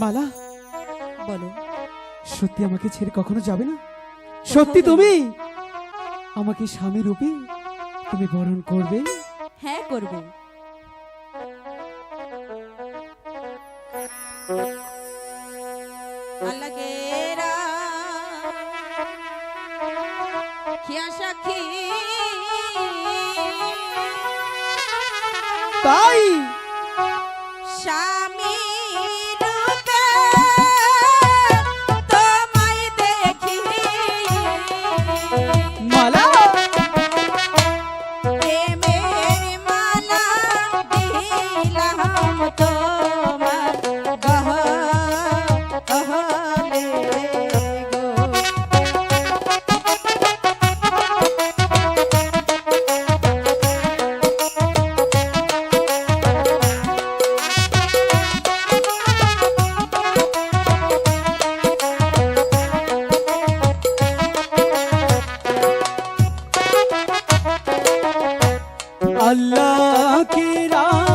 মালা বলো। সত্যি আমাকে ছেড়ে কখনো যাবে না? সত্যি তুমি? আমাকে স্বামী রূপে তুমি বরণ করবে? হ্যাঁ করব। তাই? স্বামী अल्लाह की राह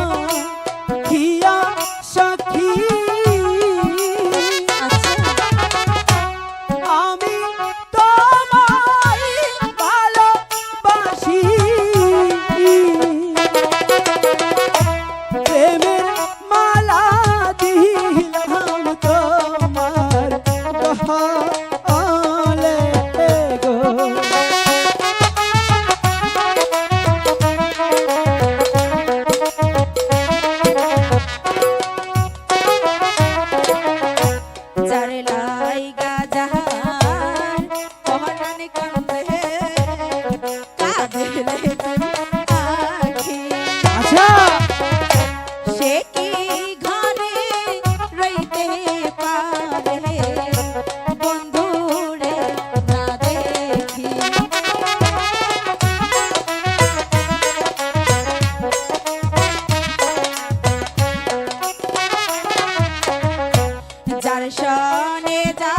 জীবনে যা